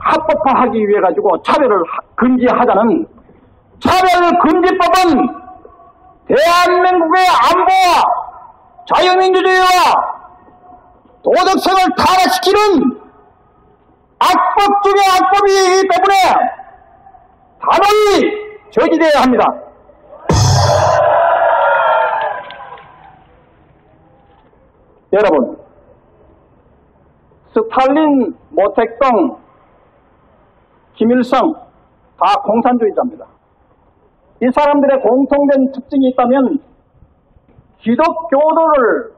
합법화하기 위해 가지고 차별을 금지하자는 차별 금지법은 대한민국의 안보와 자유민주주의와 도덕성을 타락시키는 악법 중의 악법이기 때문에 단호히 저지되어야 합니다. 여러분, 스탈린, 모택동, 김일성 다 공산주의자입니다. 이 사람들의 공통된 특징이 있다면 기독교도를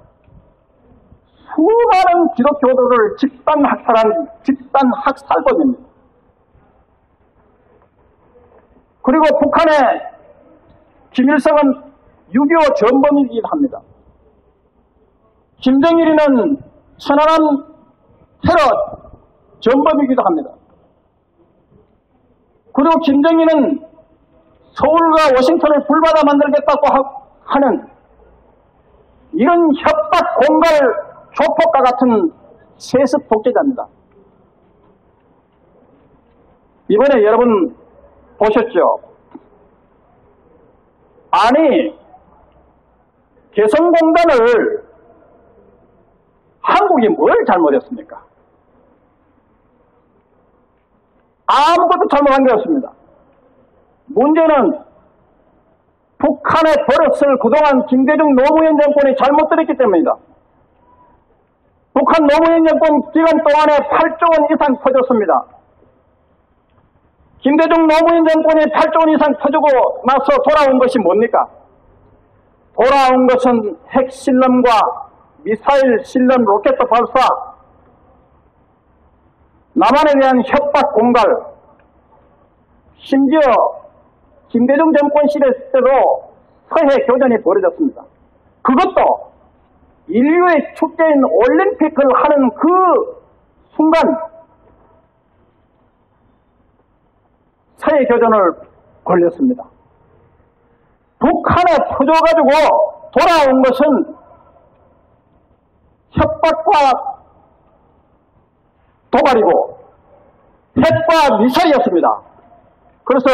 수많은 기독교도를 집단 학살한 집단 학살범입니다. 그리고 북한의 김일성은 6.25 전범이기도 합니다. 김정일이는 천안한 테러 전범이기도 합니다. 그리고 김정일은 서울과 워싱턴을 불받아 만들겠다고 하는 이런 협박 공갈 조폭과 같은 세습 독재자입니다. 이번에 여러분 보셨죠? 아니 개성공단을 한국이 뭘 잘못했습니까? 아무것도 잘못한 게 없습니다. 문제는 북한의 버릇을 그동안 김대중 노무현 정권이 잘못 들였기 때문이다. 북한 노무현 정권 기간 동안에 8조 원 이상 터졌습니다. 김대중 노무현 정권이 8조 원 이상 터지고 나서 돌아온 것이 뭡니까? 돌아온 것은 핵실험과 미사일 실험 로켓 발사, 남한에 대한 협박 공갈, 심지어 김대중 정권 시대 때도 서해 교전이 벌어졌습니다. 그것도 인류의 축제인 올림픽을 하는 그 순간 서해 교전을 걸렸습니다. 북한에 터져가지고 돌아온 것은 협박과 도발이고 핵과 미사일이었습니다. 그래서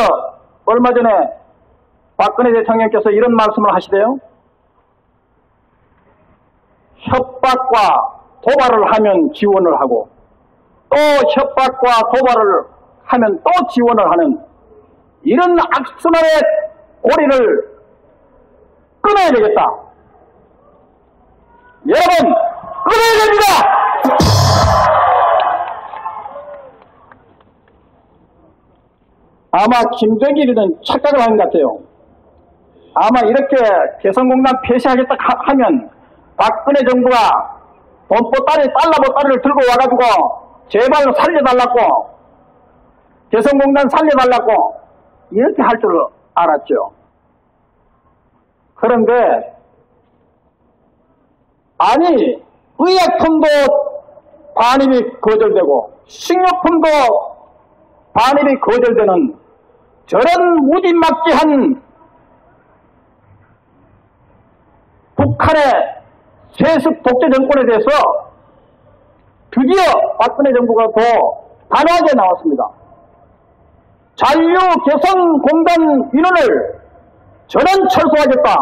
얼마 전에 박근혜 대통령께서 이런 말씀을 하시대요. 협박과 도발을 하면 지원을 하고 또 협박과 도발을 하면 또 지원을 하는 이런 악순환의 고리를 끊어야 되겠다. 여러분, 끊어야 됩니다! 아마 김정일이는 착각을 한것 같아요. 아마 이렇게 개성공단 폐쇄하겠다 하면 박근혜 정부가 돈보따리 달러보따리를 들고 와가지고 제발 살려달라고 개성공단 살려달라고 이렇게 할 줄 알았죠. 그런데 아니 의약품도 반입이 거절되고 식료품도 반입이 거절되는 저런 무지막지한 북한의 세습 독재 정권에 대해서 드디어 박근혜 정부가 더 단호하게 나왔습니다. 잔류 개성공단 인원을 전원 철수하겠다.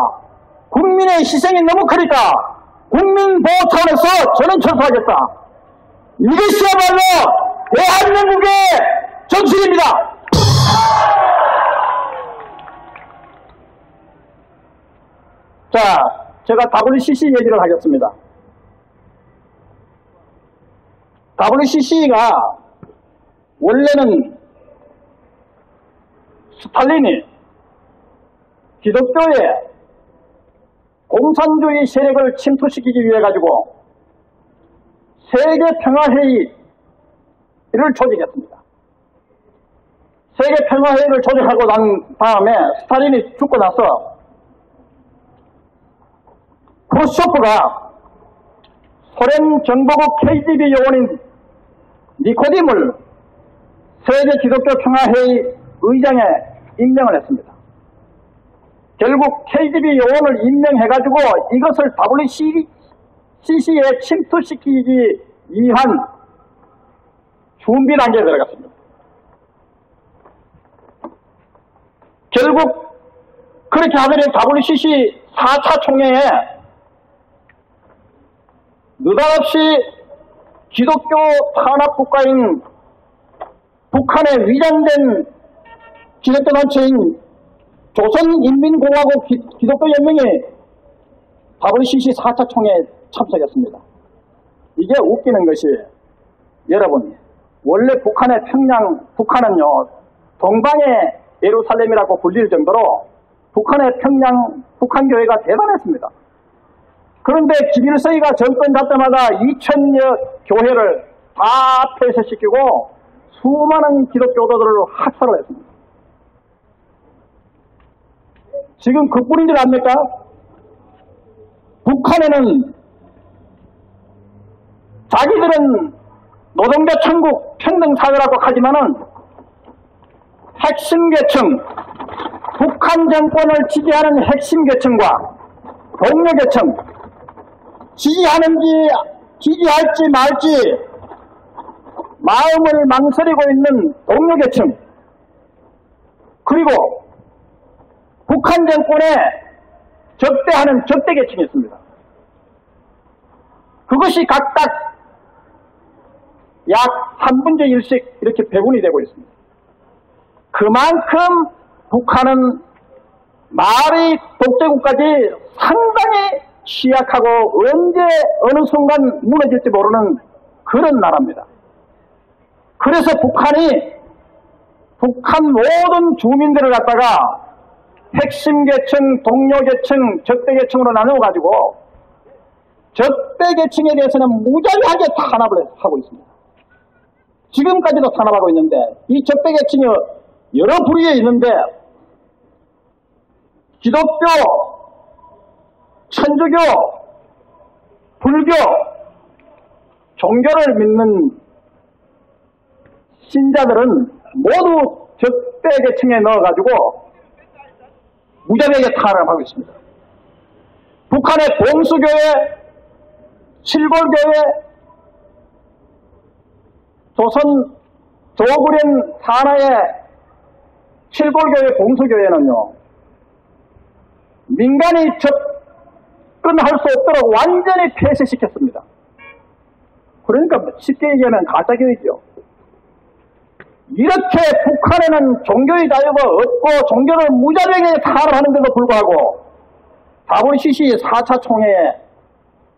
국민의 희생이 너무 크니까 국민보호 차원에서 전원 철수하겠다. 이것이야말로 대한민국의 정신입니다. 자, 제가 WCC 얘기를 하겠습니다. WCC가 원래는 스탈린이 기독교의 공산주의 세력을 침투시키기 위해 가지고 세계 평화회의를 조직했습니다. 세계 평화회의를 조직하고 난 다음에 스탈린이 죽고 나서 크루쇼프가 소련 정보국 KGB 요원인 니코딤을 세계 기독교 평화회의 의장에 임명을 했습니다. 결국 KGB 요원을 임명해가지고 이것을 WCC에 침투시키기 위한 준비 단계에 들어갔습니다. 결국 그렇게 하더니 WCC 4차 총회에 느닷없이 기독교 탄압 국가인 북한의 위장된 기독교 단체인 조선인민공화국 기, 독교 연맹이 WCC 4차 총회에 참석했습니다. 이게 웃기는 것이 여러분 원래 북한의 평양 북한은요 동방의 예루살렘이라고 불릴 정도로 북한의 평양 북한 교회가 대단했습니다. 그런데 김일성이가 정권 잡자마자 2천여 교회를 다 폐쇄시키고 수많은 기독교도들을 학살을 했습니다. 지금 그뿐인 줄 압니까? 북한에는 자기들은 노동자 천국 평등사회라고 하지만은 핵심 계층, 북한 정권을 지지하는 핵심 계층과 동료 계층, 지지하는지 지지할지 말지 마음을 망설이고 있는 동료 계층, 그리고 북한 정권에 적대하는 적대 계층이 있습니다. 그것이 각각 약 3분의 1씩 이렇게 배분이 되고 있습니다. 그만큼 북한은 말이 독재국까지 상당히 취약하고 언제 어느 순간 무너질지 모르는 그런 나라입니다. 그래서 북한이 북한 모든 주민들을 갖다가 핵심 계층, 동료 계층, 적대 계층으로 나누어 가지고 적대 계층에 대해서는 무자비하게 탄압을 하고 있습니다. 지금까지도 탄압하고 있는데 이 적대 계층이 여러 부류에 있는데 기독교, 천주교, 불교, 종교를 믿는 신자들은 모두 적대 계층에 넣어가지고 무자비하게 탄압하고 있습니다. 북한의 봉수교회, 칠골교회, 조선 조구련 산하의 칠골교회 봉수교회는요, 민간이 접근할 수 없도록 완전히 폐쇄시켰습니다. 그러니까 쉽게 얘기하면 가짜교회죠. 이렇게 북한에는 종교의 자유가 없고 종교를 무자비하게 탄압하는데도 불구하고 WCC 4차 총회에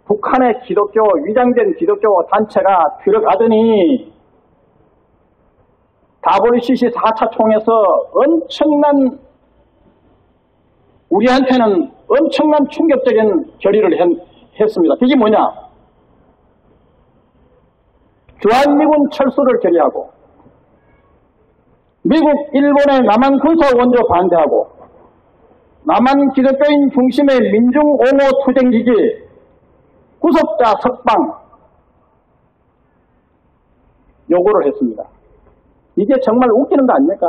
북한의 기독교, 위장된 기독교 단체가 들어가더니 WCC 4차 총회에서 엄청난 우리한테는 엄청난 충격적인 결의를 했, 습니다 그게 뭐냐? 주한미군 철수를 결의하고 미국, 일본의 남한 군사 원조 반대하고 남한 기독교인 중심의 민중 옹호 투쟁기기 구속자 석방 요구를 했습니다. 이게 정말 웃기는 거 아닙니까?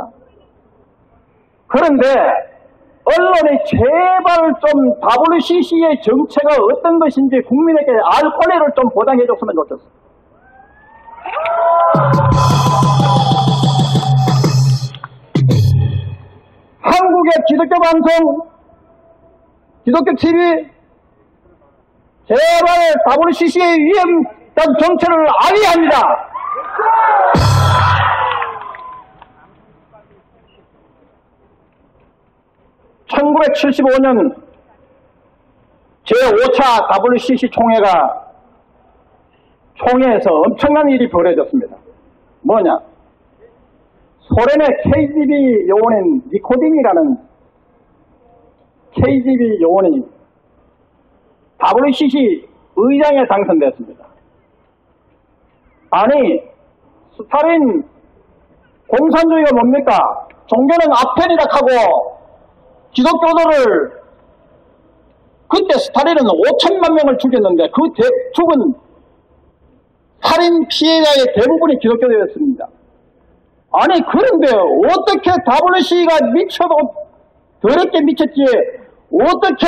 그런데 언론이 제발 좀 WCC의 정체가 어떤 것인지 국민에게 알 권리를 좀 보장해 줬으면 좋겠어. 한국의 기독교 방송, 기독교 TV, 제발 WCC의 위험한 정체를 알아야 합니다. 1975년 제5차 WCC 총회가 총회에서 엄청난 일이 벌어졌습니다. 뭐냐? 소련의 KGB 요원인 니코딘이라는 KGB 요원이 WCC 의장에 당선됐습니다. 아니, 스탈린 공산주의가 뭡니까? 종교는 아펜이라 하고 기독교도를 그때 스탈린은 5천만 명을 죽였는데 그 대, 죽은 살인 피해자의 대부분이 기독교도였습니다. 아니 그런데 어떻게 WC가 미쳐도 더럽게 미쳤지 어떻게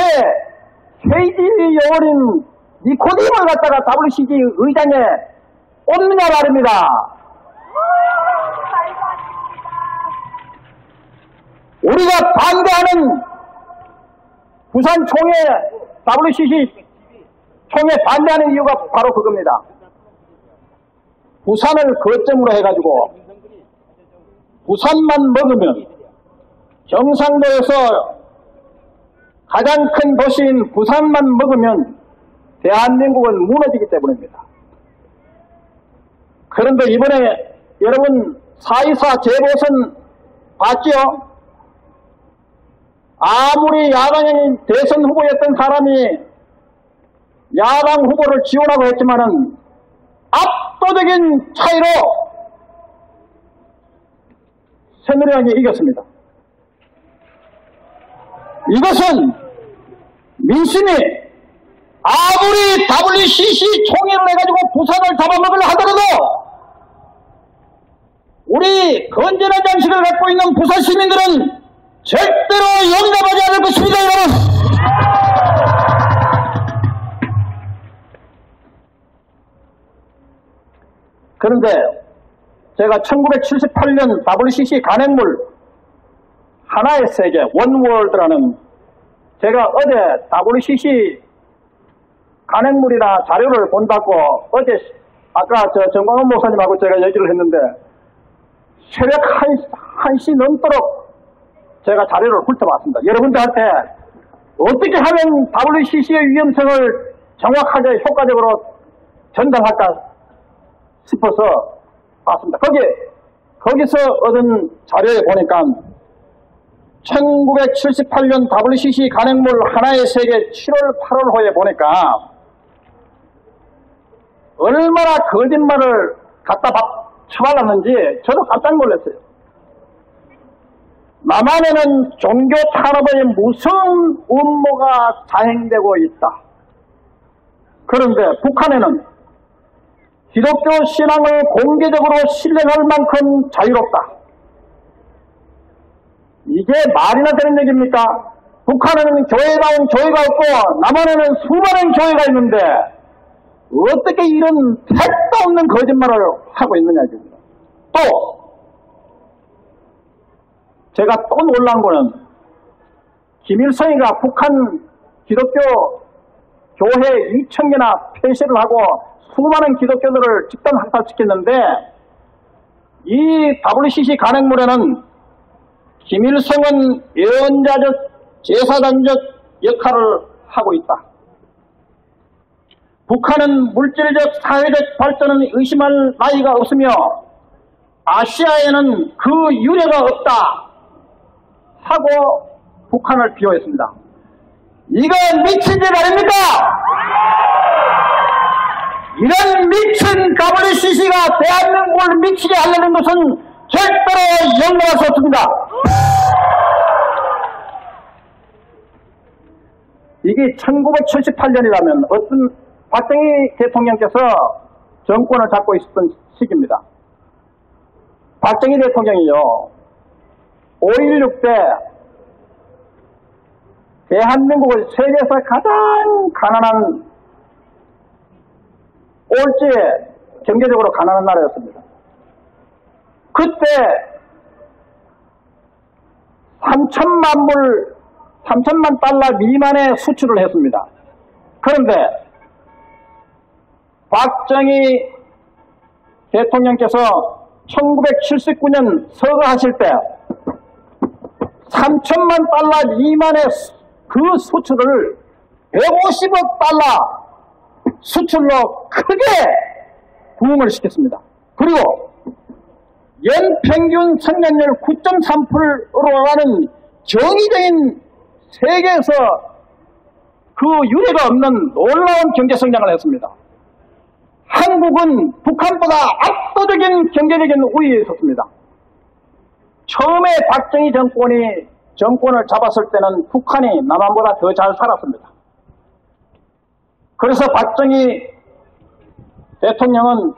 KGB 여원인 니코디을 갖다가 WCG 의장에 꽂느냐 말입니다. 우리가 반대하는 부산 총회 WCC 총회 반대하는 이유가 바로 그겁니다. 부산을 거점으로 해가지고 부산만 먹으면 경상도에서 가장 큰 도시인 부산만 먹으면 대한민국은 무너지기 때문입니다. 그런데 이번에 여러분 4.24 재보선 봤죠? 아무리 야당의 대선 후보였던 사람이 야당 후보를 지원하고 했지만은 압도적인 차이로 새누리당이 이겼습니다. 이것은 민심이 아무리 WCC 총회를 해가지고 부산을 잡아먹으려 하더라도 우리 건전한 장식을 갖고 있는 부산 시민들은 절대로 용납하지 않을 것입니다, 여러분! 그런데 제가 1978년 WCC 간행물 하나의 세계, 원월드라는 제가 어제 WCC 간행물이나 자료를 본다고 어제 아까 저 정광훈 목사님하고 제가 얘기를 했는데 새벽 1, 시 넘도록 제가 자료를 훑어봤습니다. 여러분들한테 어떻게 하면 WCC의 위험성을 정확하게 효과적으로 전달할까 싶어서 봤습니다. 거기, 거기서 얻은 자료에 보니까 1978년 WCC 간행물 하나의 세계 7월, 8월 호에 보니까 얼마나 거짓말을 갖다 쳐발랐는지 저도 깜짝 놀랐어요. 남한에는 종교 탄압의 무서운 음모가 자행되고 있다. 그런데 북한에는 기독교 신앙을 공개적으로 신뢰할 만큼 자유롭다. 이게 말이나 되는 얘기입니까? 북한에는 교회다운 교회가 없고 남한에는 수많은 교회가 있는데 어떻게 이런 택도 없는 거짓말을 하고 있느냐 지금. 또 제가 또 놀란 거는 김일성이가 북한 기독교 교회 2천 개나 폐쇄를 하고 수많은 기독교들을 집단 학살시켰는데 이 WCC 간행물에는 김일성은 예언자적 제사장적 역할을 하고 있다. 북한은 물질적 사회적 발전은 의심할 나이가 없으며 아시아에는 그 유례가 없다 하고 북한을 비호했습니다. 이건 미친 짓 아닙니까? 이런 미친 WCC가 대한민국을 미치게 하려는 것은 절대로 용납할 수 없습니다. 이게 1978년이라면 어떤 박정희 대통령께서 정권을 잡고 있었던 시기입니다. 박정희 대통령이요. 5.16 때 대한민국을 세계에서 가장 가난한 올지에 경제적으로 가난한 나라였습니다. 그때 3천만 불, 3천만 달러 미만의 수출을 했습니다. 그런데 박정희 대통령께서 1979년 서거하실 때 3천만 달러 미만의 그 수출을 150억 달러 수출로 크게 부흥을 시켰습니다. 그리고 연평균 성장률 9.3%로 가는 정의적인 세계에서 그 유례가 없는 놀라운 경제 성장을 했습니다. 한국은 북한보다 압도적인 경제적인 우위에 있었습니다. 처음에 박정희 정권이 정권을 잡았을 때는 북한이 남한보다 더 잘 살았습니다. 그래서 박정희 대통령은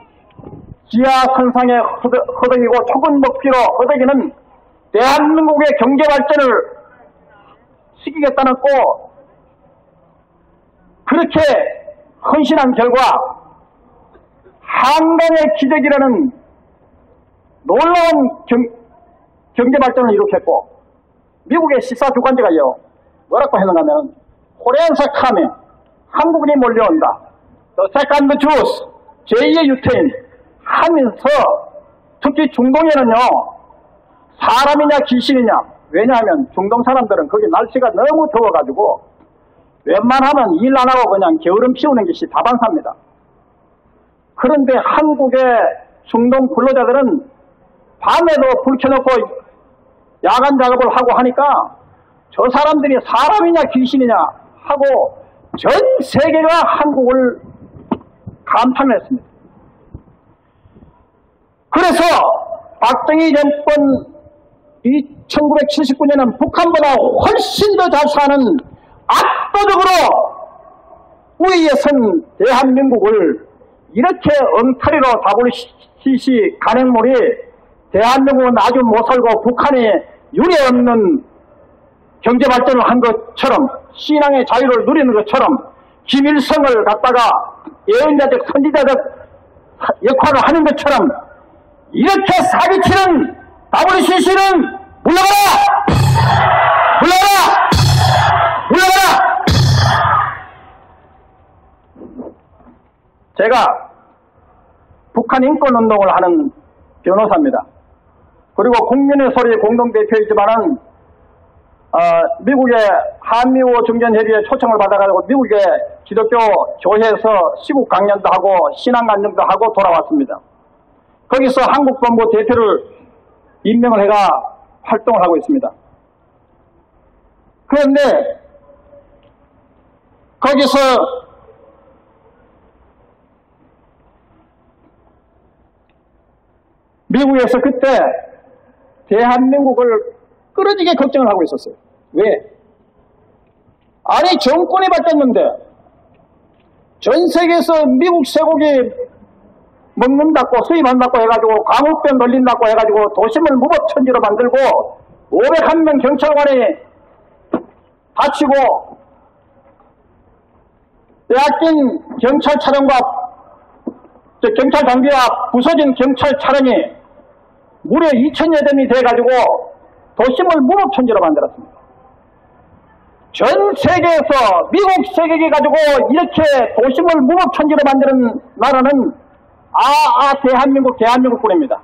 지하 선상에 허덕이고 초근 먹기로 허덕이는 대한민국의 경제 발전을 시키겠다는 꼭 그렇게 헌신한 결과 한강의 기적이라는 놀라운 경, 경제 발전을 일으켰고 미국의 시사 주관제가요 뭐라고 코리안사 카메 한국인이 몰려온다. The second Jews 제2의 유태인 하면서 특히 중동에는요 사람이냐 귀신이냐 왜냐하면 중동 사람들은 거기 날씨가 너무 더워가지고 웬만하면 일 안 하고 그냥 게으름 피우는 것이 다반사입니다. 그런데 한국의 중동 근로자들은 밤에도 불 켜놓고 야간 작업을 하고 하니까 저 사람들이 사람이냐 귀신이냐 하고 전 세계가 한국을 감탄했습니다. 그래서 박정희 정권 이 1979년은 북한보다 훨씬 더 잘 사는 압도적으로 우위에 선 대한민국을 이렇게 엉터리로 WCC 간행물이 대한민국은 아주 못 살고 북한에 유례 없는 경제 발전을 한 것처럼 신앙의 자유를 누리는 것처럼 김일성을 갖다가 예언자적 선지자적 역할을 하는 것처럼 이렇게 사기치는 WCC는 물러가라! 물러가라! 물러가라! 제가 북한 인권운동을 하는 변호사입니다. 그리고 국민의 소리 공동대표이지만은 어, 미국의 한미호 중견협의회 초청을 받아가지고 미국의 기독교 교회에서 시국 강연도 하고 신앙 강연도 하고 돌아왔습니다. 거기서 한국 본부 대표를 임명을 해가 활동을 하고 있습니다. 그런데 거기서 미국에서 그때 대한민국을 끊어지게 걱정을 하고 있었어요. 왜? 아니 정권이 바뀌었는데 전 세계에서 미국 쇠고기 먹는다고 수입한다고 해가지고 광우병 걸린다고 해가지고 도심을 무법천지로 만들고 501명 경찰관이 다치고 빼앗긴 경찰 차량과 경찰 장비와 부서진 경찰 차량이 무려 2천여 대이 돼가지고 도심을 무법천지로 만들었습니다. 전 세계에서 미국 세계에 가지고 이렇게 도심을 무법천지로 만드는 나라는 아, 아, 대한민국, 대한민국 뿐입니다.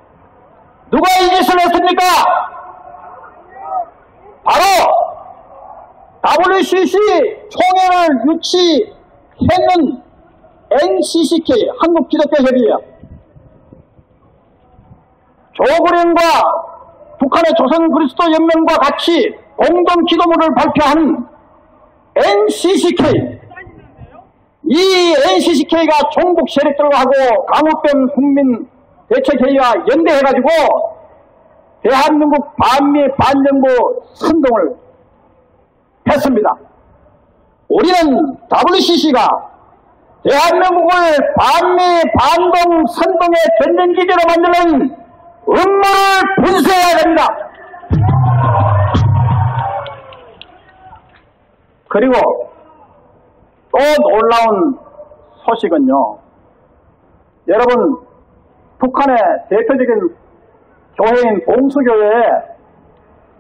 누가 이 짓을 했습니까? 바로 WCC 총회를 유치했는 NCCK, 한국기독교협의회 조국련과 북한의 조선 그리스도 연맹과 같이 공동 기도문을 발표한 NCCK 이 NCCK가 종북 세력들과 하고 강우병 국민 대책회의와 연대해가지고 대한민국 반미 반정부 선동을 했습니다. 우리는 WCC가 대한민국을 반미 반동 선동의 전쟁기지로 만드는 음모를 분쇄해야 됩니다. 그리고 또 놀라운 소식은요. 여러분 북한의 대표적인 교회인 봉수교회에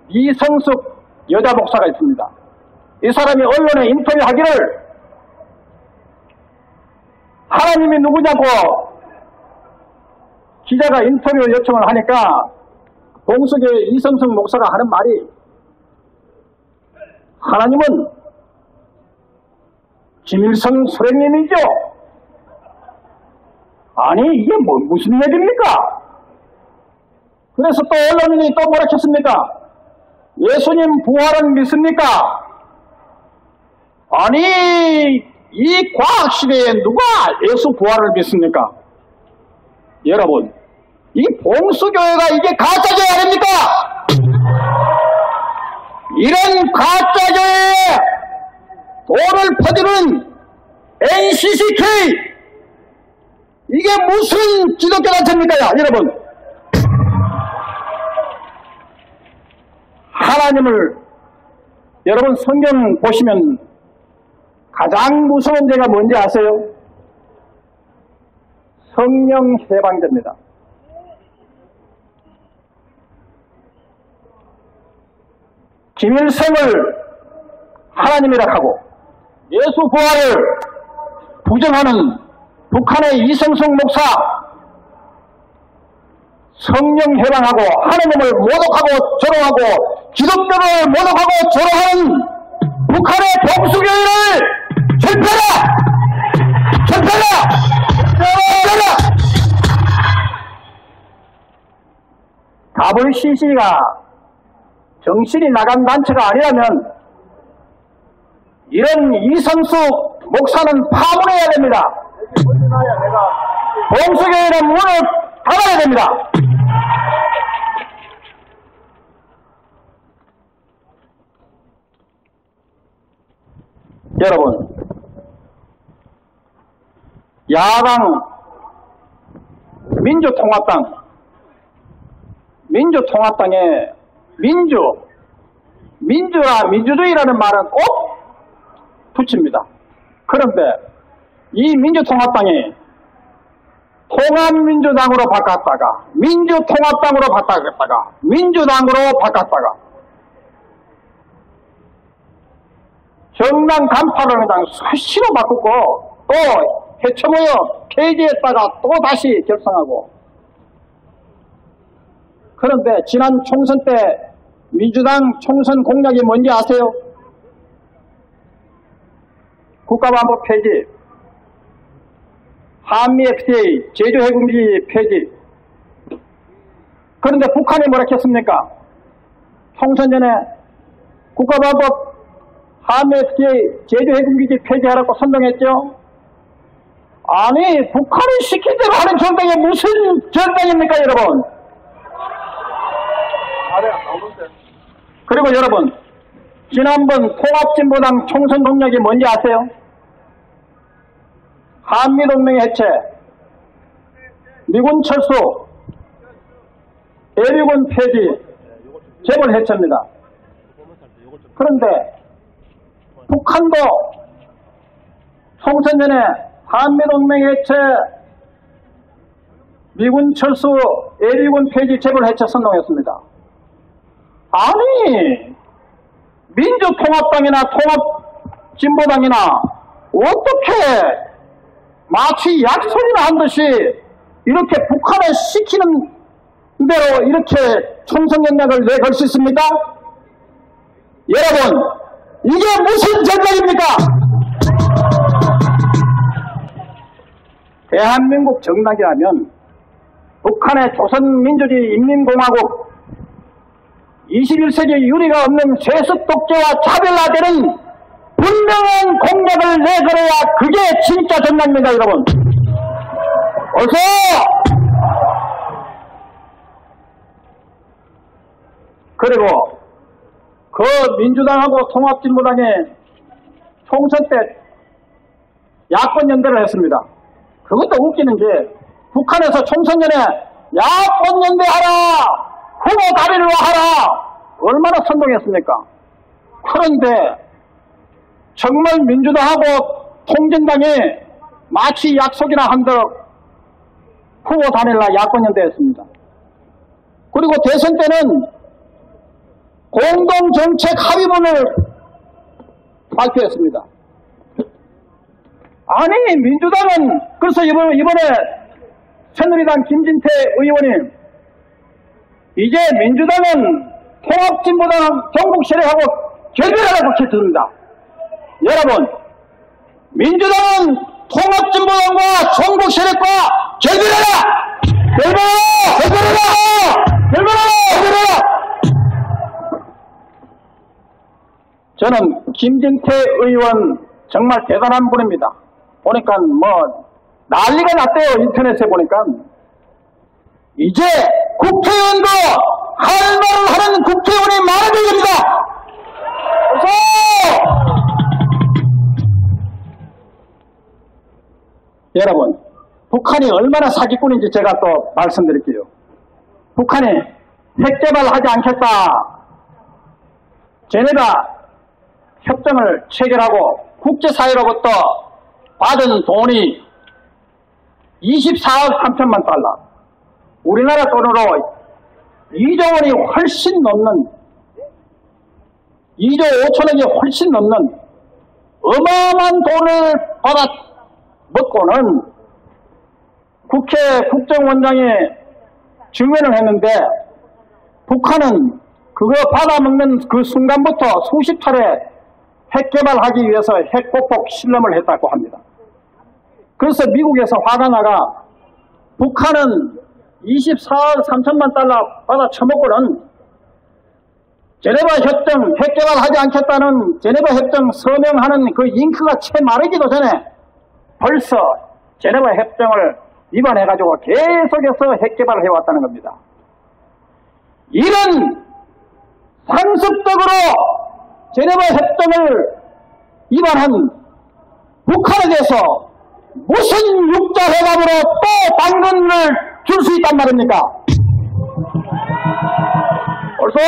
이성숙 여자 목사가 있습니다. 이 사람이 언론에 인터뷰하기를 하나님이 누구냐고 기자가 인터뷰 요청을 하니까 봉수교회 이성숙 목사가 하는 말이 하나님은 김일성 소령님이죠. 아니 이게 뭐 무슨 얘기입니까? 그래서 또 언론인이 또 뭐라 했습니까? 예수님 부활은 믿습니까? 아니 이 과학 시대에 누가 예수 부활을 믿습니까? 여러분 이 봉수교회가 이게 가짜교회 아닙니까? 이런 가짜교회에 돈을 퍼주는 NCCK 이게 무슨 기독교 단체입니까 여러분 하나님을 여러분 성경 보시면 가장 무서운 죄가 뭔지 아세요? 성령 해방제입니다. 김일성을 하나님이라 하고 예수 부활을 부정하는 북한의 이성성 목사 성령 해방하고 하나님을 모독하고 조롱하고 기독교를 모독하고 조롱하는 북한의 동수교회를 절펴라! 절펴라! 절펴라! WCC가 정신이 나간 단체가 아니라면 이런 이선수 목사는 파문해야 됩니다. 동수교회는 문을 닫아야 됩니다. 여러분, 야당 민주통합당, 민주통합당의 민주, 민주라 민주주의라는 말은 꼭 붙입니다. 그런데 이 민주통합당이 통합민주당으로 바꿨다가 민주통합당으로 바꿨다가 민주당으로 바꿨다가 정당 간파를 그냥 수시로 바꾸고 또 해쳐모여 폐지했다가 또 다시 결성하고 그런데 지난 총선 때 민주당 총선 공약이 뭔지 아세요? 국가반복 폐지, 한미 FTA, 해군기 폐지. 그런데 북한이 뭐라 했습니까? 총선 전에 국가반복 한미 FTA, 제주 해군기지 폐지하라고 선동했죠? 아니, 북한이 시킨 대로 하는 정당이 무슨 정당입니까, 여러분? 그리고 여러분, 지난번 통합진보당 총선 공약이 뭔지 아세요? 한미동맹 해체, 미군 철수, 대륙군 폐지, 재벌 해체입니다. 그런데 북한도 총선 전에 한미동맹 해체, 미군 철수, 예비군 폐지, 재벌 해체 선동했습니다. 아니, 민주통합당이나 통합진보당이나 어떻게 마치 약속이나 한 듯이 이렇게 북한에 시키는 대로 이렇게 총선연락을 내걸 수 있습니까? 여러분, 이게 무슨 정당입니까? 대한민국 정당이라면 북한의 조선민주주의 인민공화국 21세기 유리가 없는 세습 독재와 차별화되는 분명한 공약을 내걸어야 그게 진짜 정당입니다, 여러분. 어서! 그리고 그 민주당하고 통합진보당이 총선 때 야권 연대를 했습니다. 그것도 웃기는 게 북한에서 총선 전에 야권 연대하라! 후보 다리를 하라! 얼마나 선동했습니까? 그런데 정말 민주당하고 통진당이 마치 약속이나 한 듯 후보 단일화 야권연대했습니다. 그리고 대선 때는 공동정책 합의문을 발표했습니다. 아니 민주당은 그래서 이번, 이번에 새누리당 김진태 의원님 이제 민주당은 통합진보당 전국 세력하고 결별하라고 했습니다. 여러분 민주당은 통합진보당과 전국 세력과 결별하라! 결별하라! 결별하라! 결별하라! 결별하라! 저는 김진태 의원 정말 대단한 분입니다. 보니까 뭐 난리가 났대요. 인터넷에 보니까. 이제 국회의원도 할 말을 하는 국회의원이 많아져야 됩니다. 여러분 북한이 얼마나 사기꾼인지 제가 또 말씀드릴게요. 북한이 핵 개발하지 않겠다. 쟤네가 협정을 체결하고 국제사회로부터 받은 돈이 24억 3천만 달러. 우리나라 돈으로 2조 원이 훨씬 넘는 2조 5천억이 훨씬 넘는 어마어마한 돈을 받아 먹고는 국회 국정원장이 증언을 했는데 북한은 그거 받아먹는 그 순간부터 수십 차례 핵 개발하기 위해서 핵 보폭 실험을 했다고 합니다. 그래서 미국에서 화가 나가 북한은 24억 3천만 달러 받아 처먹고는 제네바 협정 핵 개발하지 않겠다는 제네바 협정 서명하는 그 잉크가 채 마르기도 전에 벌써 제네바 협정을 위반해가지고 계속해서 핵 개발을 해왔다는 겁니다. 이런 상습적으로 제네바 협정을 위반한 북한에 대해서 무슨 육자회담으로 또 당근을 줄 수 있단 말입니까? 벌써